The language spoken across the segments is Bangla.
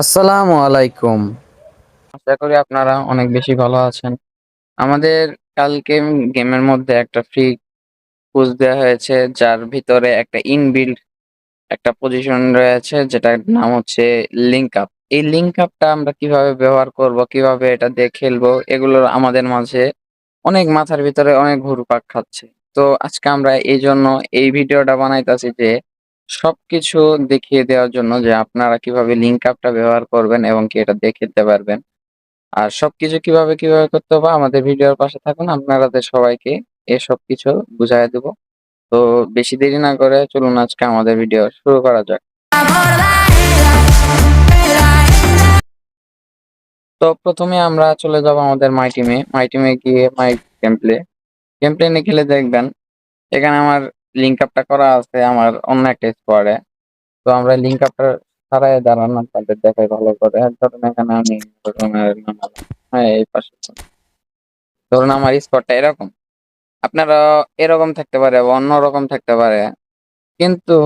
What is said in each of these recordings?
আসসালামু আলাইকুম। আশা করি আপনারা অনেক বেশি ভালো আছেন। আমাদের কালকে গেমের মধ্যে একটা ফ্রি কুইজ দেওয়া হয়েছে, যার ভিতরে একটা ইনবিল্ড একটা পজিশন রয়েছে, যেটার নাম হচ্ছে লিঙ্ক আপ এই লিঙ্ক আপটা আমরা কীভাবে ব্যবহার করব, কীভাবে এটা দিয়ে খেলব এগুলো আমাদের মাঝে অনেক মাথার ভিতরে অনেক ঘুরপাক খাচ্ছে। তো আজকে আমরা এই জন্য এই ভিডিওটা বানাইতেছি যে সবকিছু দেখিয়ে দেওয়ার জন্য যে আপনারা কীভাবে লিঙ্ক আপটা ব্যবহার করবেন এবং কি এটা দিয়ে খেলতে পারবেন আর সবকিছু কীভাবে কীভাবে করতে হবে আমাদের ভিডিওর পাশে থাকুন আপনাদের সবাইকে এ সবকিছু বুঝাই দেব তো বেশি দেরি না করে চলুন আজকে আমাদের ভিডিও শুরু করা যাক তো প্রথমে আমরা চলে যাব আমাদের মাই টিমে মাই টিমে গিয়ে my game play game play নিয়ে খেলে দেখবেন এখানে আমার লিঙ্ক আপটা করা আছে আমার অন্য একটা স্কোয়াডে তো আমরা লিঙ্ক আপটা ছাড়াই দাঁড়ান তাদের দেখাই ভালো করে। ধরুন এখানে আমি হ্যাঁ এই পাশে। ধরুন আমার স্কোয়াডটা এরকম। আপনারা এরকম থাকতে পারে বা অন্য রকম থাকতে পারে। কিন্তু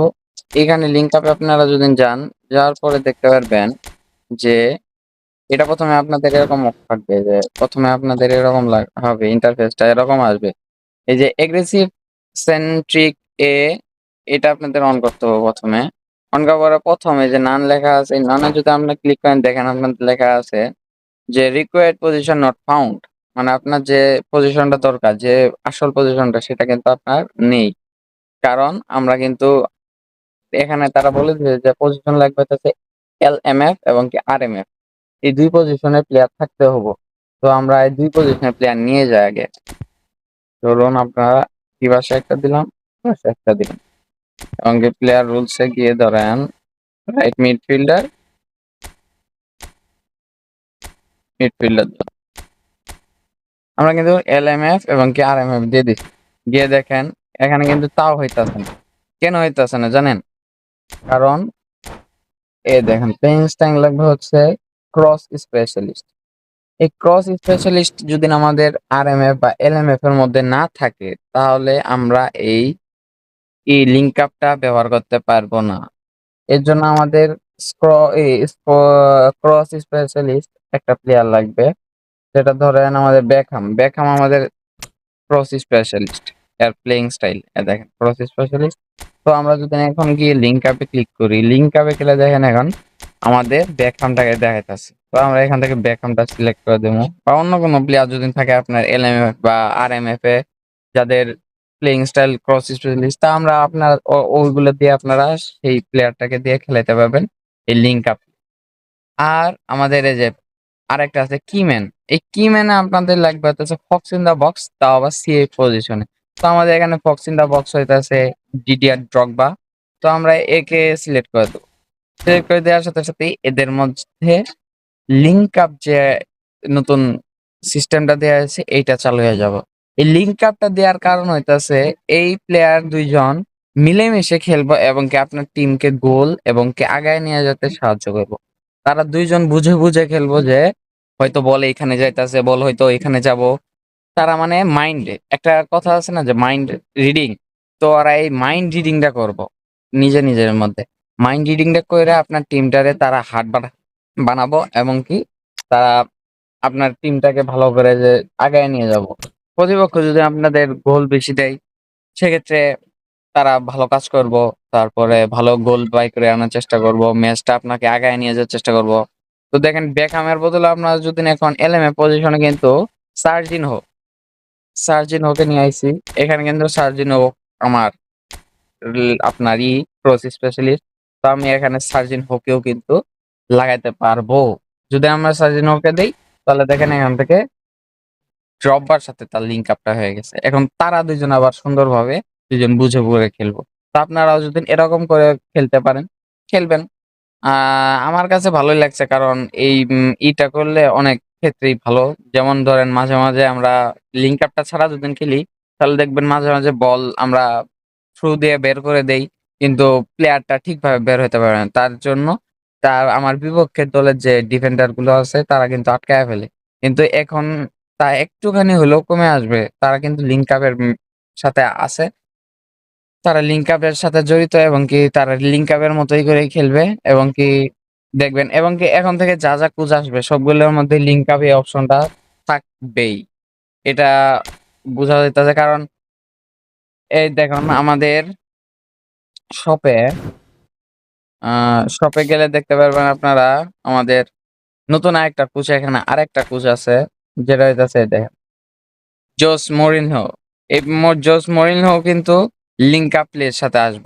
এখানে লিঙ্ক আপে আপনারা যদি যান, যাওয়ার পরে দেখতে পারবেন যে এটা প্রথমে আপনাদের এরকম থাকবে যে প্রথমে আপনাদের এরকম হবে ইন্টারফেসটা এরকম আসবে। এই যে এগ্রেসিভ সেন্ট্রিক এ এটা আপনাদের অন করতে হবে প্রথমে। অন করার প্রথমে যে নান লেখা আছে, এই নানে যদি আপনি ক্লিক করেন, দেখেন আপনাদের লেখা আছে যে রিকোয়ার্ড পজিশন নট ফাউন্ড মানে আপনার যে পজিশনটা দরকার, যে আসল পজিশনটা সেটা কিন্তু আপনার নেই। কারণ আমরা কিন্তু এখানে তারা বলে দিয়েছে যে পজিশন লাগবে হচ্ছে এল এম এফ এবং কি আর এম এফ এই দুই পজিশনের প্লেয়ার থাকতে হব। তো আমরা এই দুই পজিশনের প্লেয়ার নিয়ে যাই আগে। ধরুন আপনারা কি ভাষা একটা দিলাম? একটা দিলাম এবং প্লেয়ার রুলসে গিয়ে ধরেন রাইট মিডফিল্ডার মিডফিল্ডার আমরা কিন্তু এল এম এফ এবং কি আর এম এফ দিয়ে দিচ্ছি গিয়ে দেখেন, এখানে কিন্তু তাও হইতাছে না। কেন হইতাছে না জানেন? কারণ এ দেখেন প্লেইং লাগবে হচ্ছে ক্রস স্পেশালিস্ট এই ক্রস স্পেশালিস্ট যদি আমাদের আর এম এফ বা এল এম এফ এর মধ্যে না থাকে, তাহলে আমরা এই এই লিঙ্ক আপটা ব্যবহার করতে পারব না। এর জন্য আমাদের ক্রস স্পেশালিস্ট একটা প্লেয়ার লাগবে। যেটা ধরেন আমাদের ব্যাকহাম ব্যাকহাম আমাদের ক্রস স্পেশালিস্ট এর প্লেইং স্টাইল দেখেন ক্রস স্পেশালিস্ট তো আমরা যদি এখন গিয়ে লিঙ্ক আপে ক্লিক করি লিঙ্ক আপে গেলে দেখেন এখন আমাদের ব্যাকহামটাকে দেখাইতেছে। তো আমরা এখান থেকে ব্যাকহামটা সিলেক্ট করে দেবো। বা অন্য কোনো প্লেয়ার যদি থাকে আপনার এল এম এফ বা আর এম এফ এ, যাদের প্লেইং স্টাইল ক্রস স্পেশালিস্ট তা আমরা আপনার ওইগুলো দিয়ে আপনারা সেই প্লেয়ারটাকে দিয়ে খেলাতে পারবেন, এই লিঙ্ক আপ আর আমাদের এই যে আরেকটা আছে কিম্যান এই কিম্যানে আপনাদের লাগবে হচ্ছে ফক্স ইন দা বক্স তাও আবার সিএ পজিশনে তো আমাদের এখানে ফক্স ইন দা বক্স হইতাছে ডিডিআর ড্রগবা তো আমরা একে সিলেক্ট করে দেবো। সিলেক্ট করে দেওয়ার সাথে সাথে এদের মধ্যে লিঙ্ক আপ যে নতুন সিস্টেমটা দেওয়া হয়েছে, এইটা চালু হয়ে যাব। এই লিঙ্ক আপটা দেওয়ার কারণ হইতাছে, এই প্লেয়ার দুইজন মিলেমিশে খেলব এবং কি আপনার টিমকে গোল এবং কি আগায় নিয়ে যেতে সাহায্য করব। তারা দুইজন বুঝে বুঝে খেলব যে, হয়তো বল এখানে যাইতাছে বল হয়তো এখানে যাব। তারা মানে মাইন্ডে একটা কথা আছে না যে মাইন্ড রিডিং তো ওরা এই মাইন্ড রিডিংটা করব, নিজে নিজের মধ্যে। মাইন্ড রিডিংটা করে আপনার টিমটারে তারা হার্ড বানাবো এবং কি তারা আপনার টিমটাকে ভালো করে যে আগায় নিয়ে যাব। প্রতিপক্ষ যদি আপনাদের গোল বেশি দেয়, সেক্ষেত্রে তারা ভালো কাজ করব, তারপরে ভালো গোল বাই করে আনার চেষ্টা করব ম্যাচটা আপনাকে আগায় নিয়ে যাওয়ার চেষ্টা করব। তো দেখেন বেকহামের বদলে আপনারা যদি এখন এলএমএ পজিশনে কিন্তু সার্জিন হোক সার্জিন হোকে নিয়ে আইছি। এখানে কিন্তু সার্জিন হোক আমার আপনার ই ক্রস স্পেশালিস্ট তো আমি এখানে সার্জিন হোকেও কিন্তু লাগাইতে পারব। যদি আমরা সার্জিন হোকে দিই, তাহলে দেখেন এখান থেকে ড্রপবার সাথে তার লিঙ্ক আপটা হয়ে গেছে। এখন তারা দুজন আবার সুন্দরভাবে দুজন বুঝে বুঝে খেলব। তো আপনারাও যদি এরকম করে খেলতে পারেন, খেলবেন। আমার কাছে ভালোই লাগছে কারণ এই ইটা করলে অনেক ক্ষেত্রেই ভালো। যেমন ধরেন মাঝে মাঝে আমরা লিঙ্ক আপটা ছাড়া যদি খেলি, তাহলে দেখবেন মাঝে মাঝে বল আমরা থ্রু দিয়ে বের করে দেই, কিন্তু প্লেয়ারটা ঠিকভাবে বের হতে পারে না। তার জন্য তার, আমার বিপক্ষের দলের যে ডিফেন্ডারগুলো আছে, তারা কিন্তু আটকায় ফেলে। কিন্তু এখন তা একটুখানি হলেও কমে আসবে। তারা কিন্তু লিঙ্ক আপের সাথে আছে। তারা লিঙ্ক আপের সাথে জড়িত এবং কি তারা লিঙ্ক আপের মতোই করে খেলবে এবং কি দেখবেন এবং কি এখন থেকে যা, যা কুজ আসবে সবগুলোর মধ্যে লিঙ্ক আপ এই অপশনটা থাকবেই। এটা বোঝা যাইতেছে কারণ এই দেখুন আমাদের শপে শপে গেলে দেখতে পারবেন আপনারা আমাদের নতুন আরেকটা কোচ এখানে আরেকটা কোচ আছে। যেটা হইতাছে দেখেন। জোস মরিনহো। এই জোস মরিনহো কিন্তু লিঙ্ক আপ প্লে এর সাথে আসব।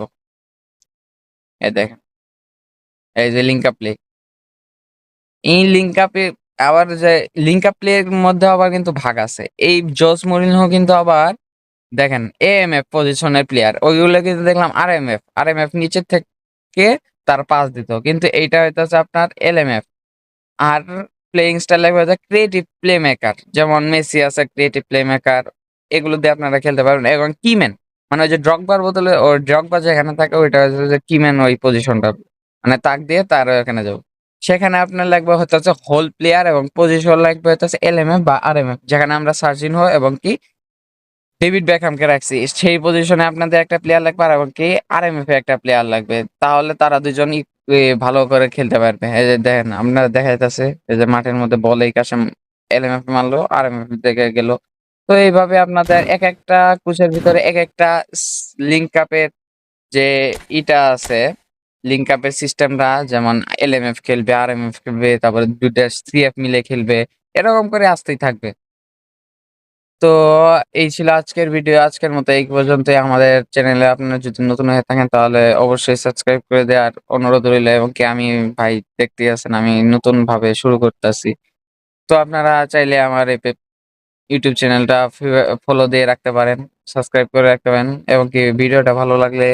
এই দেখেন। এই যে লিঙ্ক প্লে। এই লিঙ্ক আপে আবার যে লিঙ্ক আপ এর মধ্যে আবার কিন্তু ভাগ আছে। এই জোস মরিনহো কিন্তু আবার দেখেন এএমএফ পজিশনের প্লেয়ার। ওইগুলো কিন্তু দেখলাম আরএমএফ। আরএমএফ নিচের থেকে তার পাস দিত। কিন্তু এইটা হইতাছে আপনার এলএমএফ। আর প্লেইং স্টাইল লাগবে হচ্ছে ক্রিয়েটিভ প্লে মেকার। যেমন মেসি আছে ক্রিয়েটিভ প্লে মেকার। এগুলো দিয়ে আপনারা খেলতে পারবেন এবং কিম্যান মানে ওই যে ড্রগবার বদলে ও ড্রগবা যেখানে থাকে, ওইটা হচ্ছে যে কিম্যান ওই পজিশনটা। মানে তাক দিয়ে তার এখানে যাব। সেখানে আপনার লাগবে হচ্ছে হোল প্লেয়ার এবং পজিশন লাগবে হচ্ছে এল এম এফ বা আর এম এফ যেখানে আমরা সার্জিনহো এবং কি ডেভিড বেকহামকে রাখছি। সেই পজিশনে আপনাদের একটা প্লেয়ার লাগবে আর এবং কি আরএমএফ এ একটা প্লেয়ার লাগবে। তাহলে তারা দুজন ভালো করে খেলতে পারবে। এই যে দেখেন আপনারা দেখা যাইতাছে এই যে মাঠের মধ্যে বল এই কাশে এলএমএফ মারলো, আরএমএফ থেকে গেল। তো এইভাবে আপনাদের এক একটা কোচের ভিতরে এক একটা লিঙ্ক আপের যে ইটা আছে, লিঙ্ক আপের সিস্টেমটা যেমন এল এম এফ খেলবে, আরএমএফ খেলবে, তারপরে দুটা সি এফ মিলে খেলবে। এরকম করে আসতেই থাকবে। তো এই ছিল আজকের ভিডিও। আজকের মতো এই পর্যন্তই। আমাদের চ্যানেলে আপনারা যদি নতুন হয়ে থাকেন তাহলে অবশ্যই সাবস্ক্রাইব করে দেওয়ার অনুরোধ রইল এবং কি আমি ভাই দেখতে আছেন আমি নতুন ভাবে শুরু করতেছি তো আপনারা চাইলে আমার এই ইউটিউব চ্যানেলটা ফলো দিয়ে রাখতে পারেন, সাবস্ক্রাইব করে রাখতে পারেন এবং কি ভিডিওটা ভালো লাগলে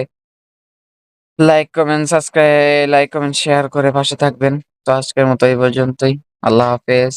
like, comment, subscribe like, comment, share করে পাশে থাকবেন। তো আজকের মতো এই পর্যন্তই। আল্লাহ হাফেজ।